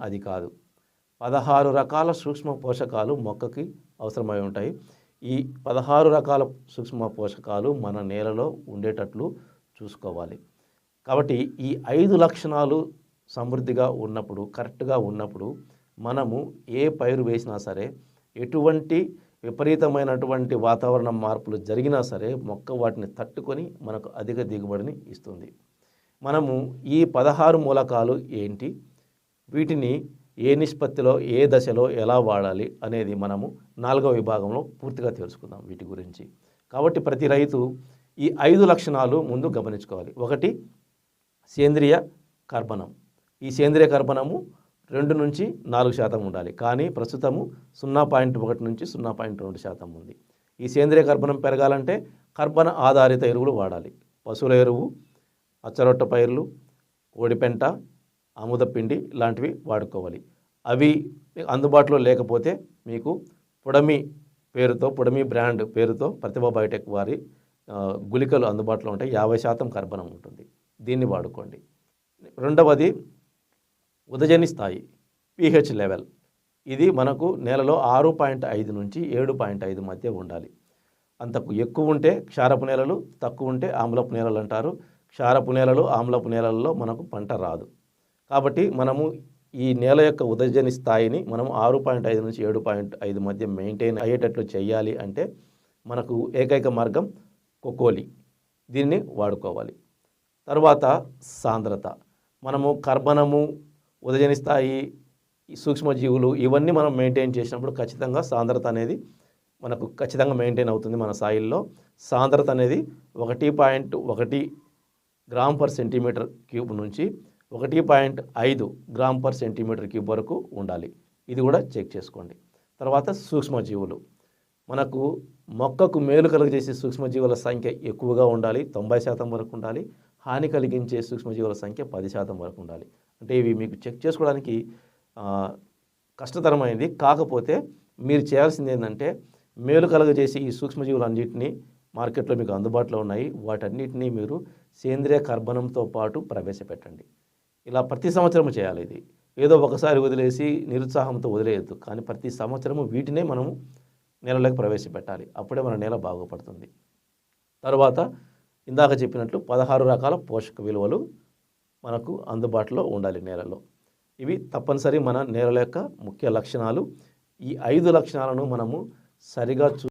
అది కాదు. పదహారు రకాల సూక్ష్మ పోషకాలు మొక్కకి అవసరమై ఉంటాయి. ఈ పదహారు రకాల సూక్ష్మ పోషకాలు మన నేలలో ఉండేటట్లు చూసుకోవాలి. కాబట్టి ఈ ఐదు లక్షణాలు సమృద్ధిగా ఉన్నప్పుడు కరెక్ట్గా ఉన్నప్పుడు మనము ఏ పైరు వేసినా సరే ఎటువంటి విపరీతమైనటువంటి వాతావరణ మార్పులు జరిగినా సరే మొక్క వాటిని తట్టుకొని మనకు అధిక దిగుబడిని ఇస్తుంది. మనము ఈ పదహారు మూలకాలు ఏంటి? వీటిని ఏ నిష్పత్తిలో ఏ దశలో ఎలా వాడాలి అనేది మనము నాలుగవ విభాగంలో పూర్తిగా తెలుసుకుందాం వీటి గురించి. కాబట్టి ప్రతి రైతు ఈ ఐదు లక్షణాలు ముందు గమనించుకోవాలి. ఒకటి సేంద్రియ కర్బనం. ఈ సేంద్రియ కర్బనము రెండు నుంచి నాలుగు శాతం ఉండాలి. కానీ ప్రస్తుతము సున్నా పాయింట్ ఒకటి నుంచి సున్నా పాయింట్ రెండు శాతం ఉంది. ఈ సేంద్రియ కర్బనం పెరగాలంటే కర్బన ఆధారిత ఎరువులు వాడాలి. పశువుల ఎరువు అచ్చరొట్ట పైర్లు కోడిపెంట ఆముదపిండి లాంటివి వాడుకోవాలి. అవి అందుబాటులో లేకపోతే మీకు పుడమి పేరుతో పుడమి బ్రాండ్ పేరుతో ప్రతిభ బయోటెక్ వారి గుళికలు అందుబాటులో ఉంటాయి. యాభై శాతం కర్బనం ఉంటుంది. దీన్ని వాడుకోండి. రెండవది ఉదజని స్థాయి పిహెచ్ లెవెల్. ఇది మనకు నెలలో ఆరు పాయింట్ ఐదు నుంచి ఏడు పాయింట్ ఐదు మధ్య ఉండాలి. అంతకు ఎక్కువ ఉంటే క్షారపు నేలలు తక్కువ ఉంటే ఆమ్లపు నేలలు అంటారు. క్షారపు నేలలు ఆమ్లపు నేలల్లో మనకు పంట రాదు. కాబట్టి మనము ఈ నేల యొక్క ఉదజని స్థాయిని మనం ఆరు పాయింట్ ఐదు నుంచి ఏడు పాయింట్ ఐదు మధ్య మెయింటైన్ అయ్యేటట్లు చేయాలి అంటే మనకు ఏకైక మార్గం కొకోలి దీన్ని వాడుకోవాలి. తర్వాత సాంద్రత. మనము కర్బనము ఉదజని స్థాయి సూక్ష్మజీవులు ఇవన్నీ మనం మెయింటైన్ చేసినప్పుడు ఖచ్చితంగా సాంద్రత అనేది మనకు ఖచ్చితంగా మెయింటైన్ అవుతుంది మన సాయిల్లో. సాంద్రత అనేది ఒకటి పాయింట్ ఒకటి గ్రామ్ పర్ సెంటీమీటర్ క్యూబ్ నుంచి ఒకటి పాయింట్ ఐదు గ్రామ్ పర్ సెంటీమీటర్ క్యూబ్ వరకు ఉండాలి. ఇది కూడా చెక్ చేసుకోండి. తర్వాత సూక్ష్మజీవులు. మనకు మొక్కకు మేలు కలుగజేసే సూక్ష్మజీవుల సంఖ్య ఎక్కువగా ఉండాలి. తొంభై శాతం వరకు ఉండాలి. హాని కలిగించే సూక్ష్మజీవుల సంఖ్య పది శాతం వరకు ఉండాలి. అంటే ఇవి మీకు చెక్ చేసుకోవడానికి కష్టతరమైనది. కాకపోతే మీరు చేయాల్సింది ఏంటంటే మేలు కలగజేసే ఈ సూక్ష్మజీవులన్నింటినీ మార్కెట్లో మీకు అందుబాటులో ఉన్నాయి. వాటన్నిటినీ మీరు సేంద్రియ కర్బనంతో పాటు ప్రవేశపెట్టండి. ఇలా ప్రతి సంవత్సరము చేయాలి ఇది. ఏదో ఒకసారి వదిలేసి నిరుత్సాహంతో వదిలేయద్దు. కానీ ప్రతి సంవత్సరము వీటినే మనము నేలలోకి ప్రవేశపెట్టాలి. అప్పుడే మన నేల బాగుపడుతుంది. తర్వాత ఇందాక చెప్పినట్లు పదహారు రకాల పోషక విలువలు మనకు అందుబాటులో ఉండాలి నేలలో. ఇవి తప్పనిసరి మన నేలల యొక్క ముఖ్య లక్షణాలు. ఈ ఐదు లక్షణాలను మనము సరిగా చూ